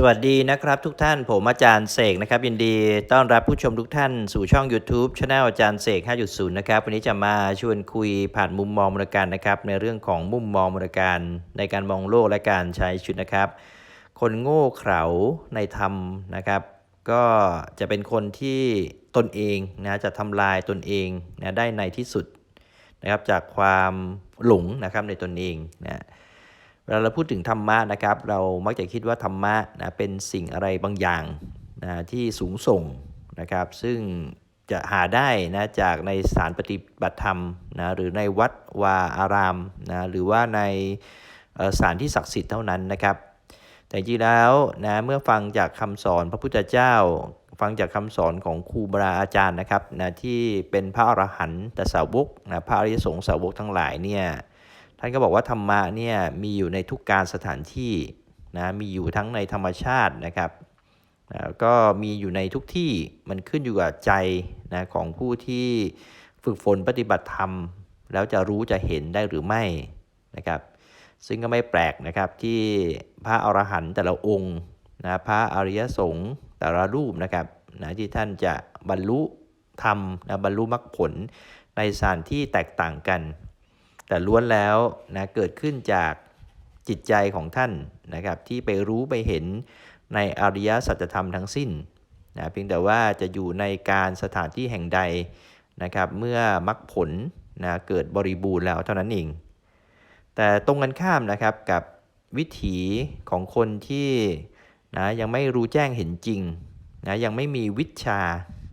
สวัสดีนะครับทุกท่านผมอาจารย์เสกนะครับยินดีต้อนรับผู้ชมทุกท่านสู่ช่อง YouTube Channel อาจารย์เสก 5.0 นะครับวันนี้จะมาชวนคุยผ่านมุมมองมรการนะครับในเรื่องของมุมมองมรการในการมองโลกและการใช้ชีวิตนะครับ คนโง่เขลาในธรรมนะครับ ก็จะเป็นคนที่ตนเองนะจะทำลายตนเองนะได้ในที่สุดนะครับจากความหลงนะครับในตนเองนะ เวลาเราพูดถึงธรรมะนะครับ เรามักจะคิดว่าธรรมะนะเป็นสิ่งอะไรบางอย่างนะที่สูงส่งนะครับ ซึ่งจะหาได้นะจากในสถานปฏิบัติธรรมนะหรือในวัดวาอารามนะหรือว่าในสถานที่ศักดิ์สิทธิ์เท่านั้นนะครับ แต่จริงแล้วนะเมื่อฟังจากคำสอนพระพุทธเจ้า ฟังจากคำสอนของครูบาอาจารย์นะครับนะที่เป็นพระอรหันตสาวกนะพระอริยสงฆ์สาวกทั้งหลายเนี่ย ท่านก็บอกว่าธรรมะเนี่ยมีอยู่ในทุกการสถานที่นะมีอยู่ทั้งในธรรมชาตินะครับนะก็มีอยู่ในทุกที่มันขึ้นอยู่กับใจนะของผู้ที่ฝึกฝนปฏิบัติธรรม แล้วจะรู้จะเห็นได้หรือไม่นะครับซึ่งก็ไม่แปลกนะครับที่พระอรหันต์แต่ละองค์นะพระอริยสงฆ์แต่ละรูปนะครับนะที่ท่านจะบรรลุธรรมนะบรรลุมรรคผลในสถานที่แตกต่างกัน แต่ล้วนแล้วนะเกิดขึ้นจากจิตใจของท่านนะครับที่ไปรู้ไปเห็นในอริยสัจธรรมทั้งสิ้นนะเพียงแต่ว่าจะอยู่ในการสถานที่แห่งใดนะครับเมื่อมรรคผลนะเกิดบริบูรณ์แล้วเท่านั้นเอง แต่ตรงกันข้ามนะครับกับวิถีของคนที่นะยังไม่รู้แจ้งเห็นจริงนะยังไม่มีวิชา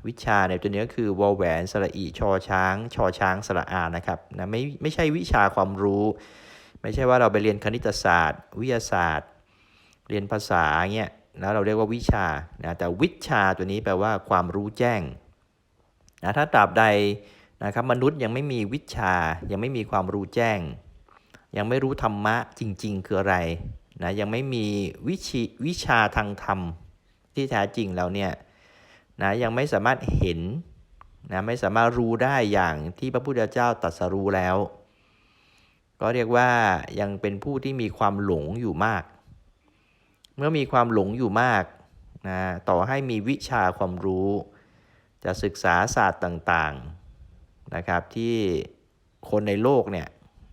วิชาในตัวนี้ก็คือวอแหวนสระอีชอช้าง ชอช้างสระอานะครับนะไม่ไม่ใช่วิชาความรู้ ไม่ใช่ว่าเราไปเรียนคณิตศาสตร์ วิทยาศาสตร์ เรียนภาษาเงี้ยแล้วเราเรียกว่าวิชานะแต่วิชาตัวนี้แปลว่าความรู้แจ้งนะถ้าตราบใดนะครับมนุษย์ยังไม่มีวิชายังไม่มีความรู้แจ้ง ยังไม่รู้ธรรมะจริง ๆ คืออะไรนะยังไม่มีวิชวิชาทางธรรมที่แท้จริงแล้วเนี่ย นะยังไม่สามารถเห็นนะไม่สามารถรู้ได้อย่างที่พระพุทธเจ้าตรัสรู้แล้ว ก็เรียกว่ายังเป็นผู้ที่มีความหลงอยู่มาก เมื่อมีความหลงอยู่มากนะต่อให้มีวิชาความรู้ จะศึกษาศาสตร์ต่างๆนะครับที่คนในโลกเนี่ย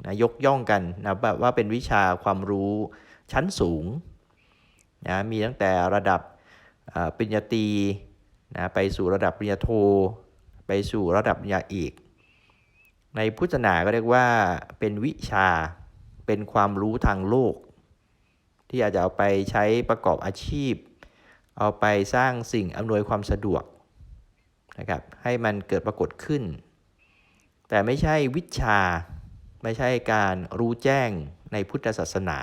นะยกย่องกันนะแบบว่าเป็นวิชาความรู้ชั้นสูงนะมีตั้งแต่ระดับปริญญาตรี นะไปสู่ระดับปริญญาโท ไปสู่ระดับปริญญาเอกในพุทธศาสนาก็เรียกว่าเป็นวิชาเป็นความรู้ทางโลก ที่อาจจะเอาไปใช้ประกอบอาชีพ เอาไปสร้างสิ่งอำนวยความสะดวกนะครับให้มันเกิดปรากฏขึ้น แต่ไม่ใช่วิชา ไม่ใช่การรู้แจ้งในพุทธศาสนา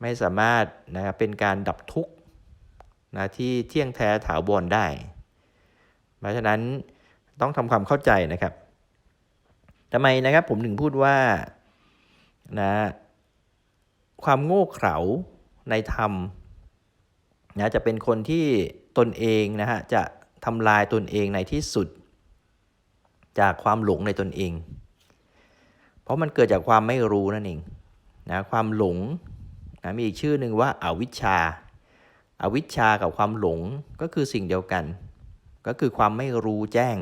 ไม่สามารถนะครับเป็นการดับทุกข์ นะที่เที่ยงแท้ถาวรได้ เพราะฉะนั้นต้องทำความเข้าใจนะครับทำไมนะครับผมถึงพูดว่านะความโง่เขลาในธรรมนะจะเป็นคนที่ตนเองนะฮะจะทำลายตนเองในที่สุด จากความหลงในตนเอง เพราะมันเกิดจากความไม่รู้นั่นเองนะความหลงนะมีอีกชื่อหนึ่งว่าอาวิชชา อวิชชากับความหลงก็คือสิ่งเดียวกัน ก็คือความไม่รู้แจ้ง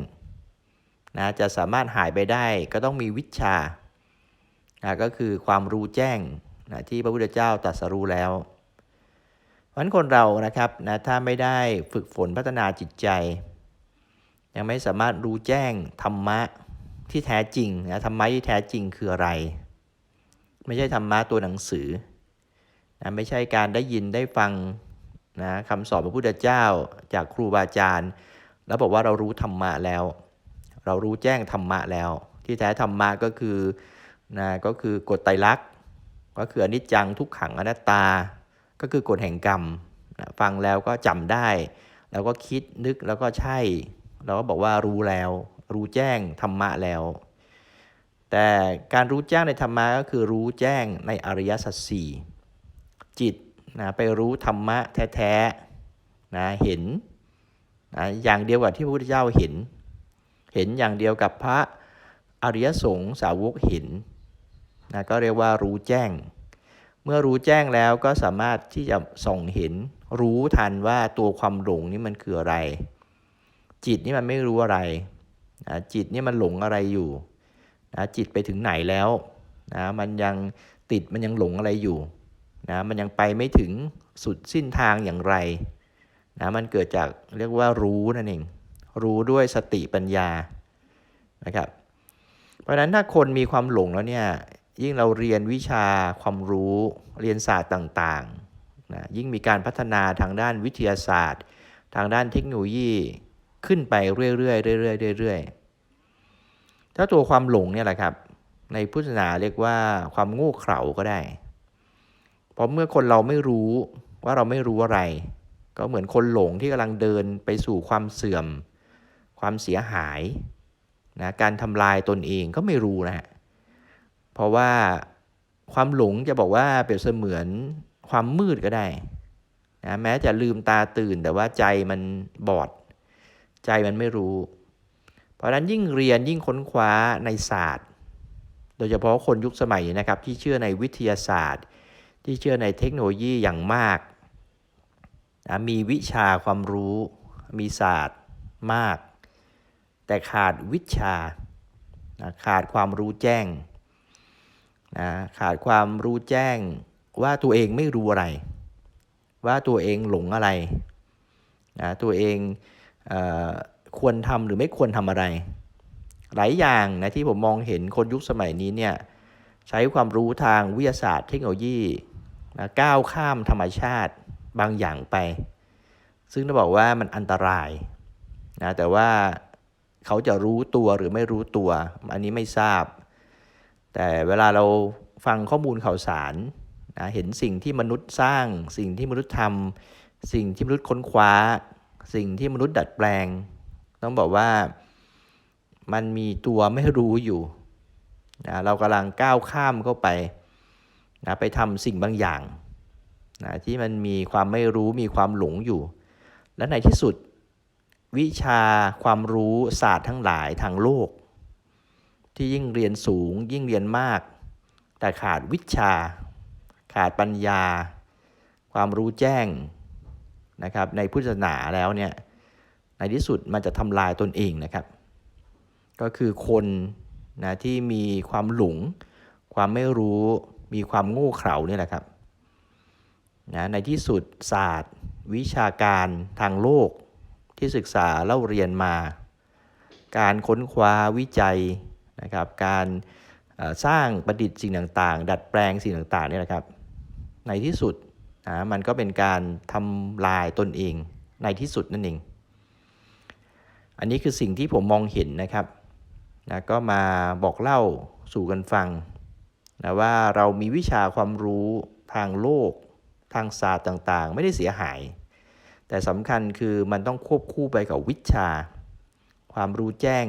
นะจะสามารถหายไปได้ก็ต้องมีวิชานะก็คือความรู้แจ้งนะที่พระพุทธเจ้าตรัสรู้แล้วเพราะฉะนั้นคนเรานะครับนะถ้าไม่ได้ฝึกฝนพัฒนาจิตใจ ยังไม่สามารถรู้แจ้งธรรมะที่แท้จริงนะธรรมะที่แท้จริงคืออะไร ไม่ใช่ธรรมะตัวหนังสือนะไม่ใช่การได้ยินได้ฟัง นะคำสอนพระพุทธเจ้าจากครูบาอาจารย์ แล้วบอกว่าเรารู้ธรรมะแล้ว เรารู้แจ้งธรรมะแล้ว ที่แท้ธรรมะก็คือนะก็คือกฎไตรลักษณ์ก็คืออนิจจังทุกขังอนัตตา ก็คือกฎแห่งกรรมนะฟังแล้วก็จำได้ แล้วก็คิดนึกแล้วก็ใช่ เราก็บอกว่ารู้แล้ว รู้แจ้งธรรมะแล้ว แต่การรู้แจ้งในธรรมะก็คือรู้แจ้งในอริยสัจสี่จิต นะไปรู้ธรรมะแท้ๆนะเห็นนะอย่างเดียวกับที่พระพุทธเจ้าเห็น เห็นอย่างเดียวกับพระอริยสงฆ์สาวกเห็นนะก็เรียกว่ารู้แจ้ง เมื่อรู้แจ้งแล้วก็สามารถที่จะส่องเห็น รู้ทันว่าตัวความหลงนี่มันคืออะไร จิตนี่มันไม่รู้อะไรนะจิตนี่มันหลงอะไรอยู่นะจิตไปถึงไหนแล้วนะมันยังติดมันยังหลงอะไรอยู่ นะมันยังไปไม่ถึงสุดสิ้นทางอย่างไรนะมันเกิดจากเรียกว่ารู้นั่นเอง รู้ด้วยสติปัญญานะครับ เพราะฉะนั้นถ้าคนมีความหลงแล้วเนี่ยยิ่งเราเรียนวิชาความรู้เรียนศาสตร์ต่างๆนะยิ่งมีการพัฒนาทางด้านวิทยาศาสตร์ ทางด้านเทคโนโลยีขึ้นไปเรื่อยๆเรื่อยๆเรื่อยๆถ้าตัวความหลงเนี่ยแหละครับ ในพุทธศาสนาเรียกว่าความโง่เขลาก็ได้ เพราะเมื่อคนเราไม่รู้ว่าเราไม่รู้อะไร ก็เหมือนคนหลงที่กำลังเดินไปสู่ความเสื่อม ความเสียหายนะการทำลายตนเองก็ไม่รู้นะฮะเพราะว่าความหลงจะบอกว่าเปรียบเสมือนความมืดก็ได้นะแม้จะลืมตาตื่นแต่ว่าใจมันบอด ใจมันไม่รู้ เพราะนั้นยิ่งเรียนยิ่งค้นคว้าในศาสตร์ โดยเฉพาะคนยุคสมัยนะครับที่เชื่อในวิทยาศาสตร์ ที่เชื่อในเทคโนโลยีอย่างมากนะมีวิชาความรู้ มีศาสตร์มาก แต่ขาดวิชานะขาดความรู้แจ้งนะขาดความรู้แจ้งว่าตัวเองไม่รู้อะไร ว่าตัวเองหลงอะไรนะตัวเองเออควรทำหรือไม่ควรทำอะไร หลายอย่างนะที่ผมมองเห็นคนยุคสมัยนี้เนี่ยใช้ความรู้ทางวิทยาศาสตร์เทคโนโลยี นะก้าวข้ามธรรมชาติบางอย่างไป ซึ่งต้องบอกว่ามันอันตรายนะแต่ว่าเขาจะรู้ตัวหรือไม่รู้ตัว อันนี้ไม่ทราบ แต่เวลาเราฟังข้อมูลข่าวสารนะเห็นสิ่งที่มนุษย์สร้าง สิ่งที่มนุษย์ทำสิ่งที่มนุษย์ค้นคว้า สิ่งที่มนุษย์ดัดแปลง ต้องบอกว่ามันมีตัวไม่รู้อยู่นะเรากำลังก้าวข้ามเข้าไป นะไปทำสิ่งบางอย่างนะที่มันมีความไม่รู้มีความหลงอยู่ และในที่สุดวิชาความรู้ศาสตร์ทั้งหลายทางโลก ที่ยิ่งเรียนสูงยิ่งเรียนมาก แต่ขาดวิชา ขาดปัญญา ความรู้แจ้งนะครับในพุทธศาสนาแล้วเนี่ยในที่สุดมันจะทำลายตนเองนะครับ ก็คือคนนะที่มีความหลงความไม่รู้ มีความโง่เขลาเนี่ยแหละครับนะในที่สุดศาสตร์ วิชาการทางโลกที่ศึกษาเล่าเรียนมา การค้นคว้าวิจัยนะครับ การสร้างประดิษฐ์สิ่งต่างๆ ดัดแปลงสิ่งต่างๆเนี่ยนะครับ ในที่สุดนะมันก็เป็นการทำลายตนเองในที่สุดนั่นเอง อันนี้คือสิ่งที่ผมมองเห็นนะครับนะก็มาบอกเล่าสู่กันฟัง นะว่าเรามีวิชาความรู้ทางโลก ทางศาสตร์ต่างๆ ไม่ได้เสียหาย แต่สำคัญคือมันต้องควบคู่ไปกับวิชา ความรู้แจ้ง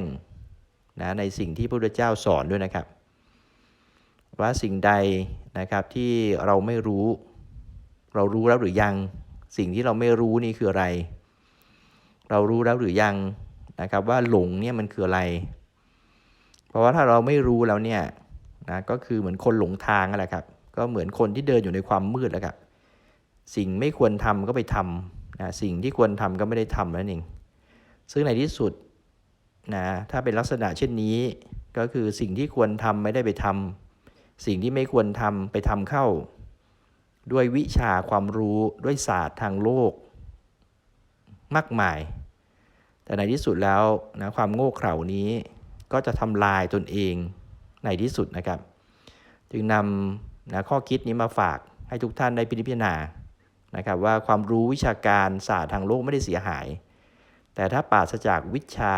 นะในสิ่งที่พระพุทธเจ้าสอนด้วยนะครับ ว่าสิ่งใดนะครับที่เราไม่รู้ เรารู้แล้วหรือยัง สิ่งที่เราไม่รู้นี่คืออะไร เรารู้แล้วหรือยังนะครับว่าหลงเนี่ยมันคืออะไร เพราะว่าถ้าเราไม่รู้แล้วเนี่ย นะก็คือเหมือนคนหลงทางนั่นแหละครับ ก็เหมือนคนที่เดินอยู่ในความมืดแล้วครับสิ่งไม่ควรทำก็ไปทำนะสิ่งที่ควรทำก็ไม่ได้ทำนั่นเองซึ่งในที่สุดนะถ้าเป็นลักษณะเช่นนี้ ก็คือสิ่งที่ควรทำไม่ได้ไปทำสิ่งที่ไม่ควรทำไปทำเข้า ด้วยวิชาความรู้ด้วยศาสตร์ทางโลก มากมาย แต่ในที่สุดแล้วนะความโง่เขลานี้ก็จะทำลายตนเอง ในที่สุดนะครับ จึงนำนะข้อคิดนี้มาฝากให้ทุกท่านได้พิจารณานะครับว่าความรู้วิชาการศาสตร์ทางโลกไม่ได้เสียหาย แต่ถ้าปราศจากวิชา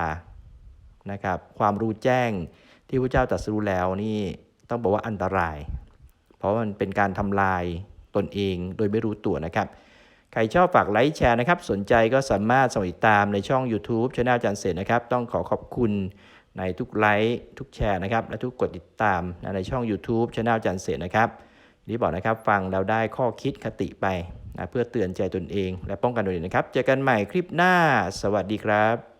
นะครับความรู้แจ้งที่พระเจ้าตรัสรู้แล้วนี่ต้องบอกว่าอันตราย เพราะมันเป็นการทำลายตนเองโดยไม่รู้ตัวนะครับ ใครชอบฝากไลค์แชร์นะครับ สนใจก็สามารถสมัครติดตามในช่อง YouTube ช anel อาจารย์เสร็จนะครับ ต้องขอขอบคุณ ในทุกไลค์ทุกแชร์นะครับ และทุกกดติดตามในช่อง YouTube Channel จันเสนะครับที่บอกนะครับฟังแล้วได้ข้อคิดคติไปนะเพื่อเตือนใจตนเอง และป้องกันตัวเองนะครับ เจอกันใหม่คลิปหน้า สวัสดีครับ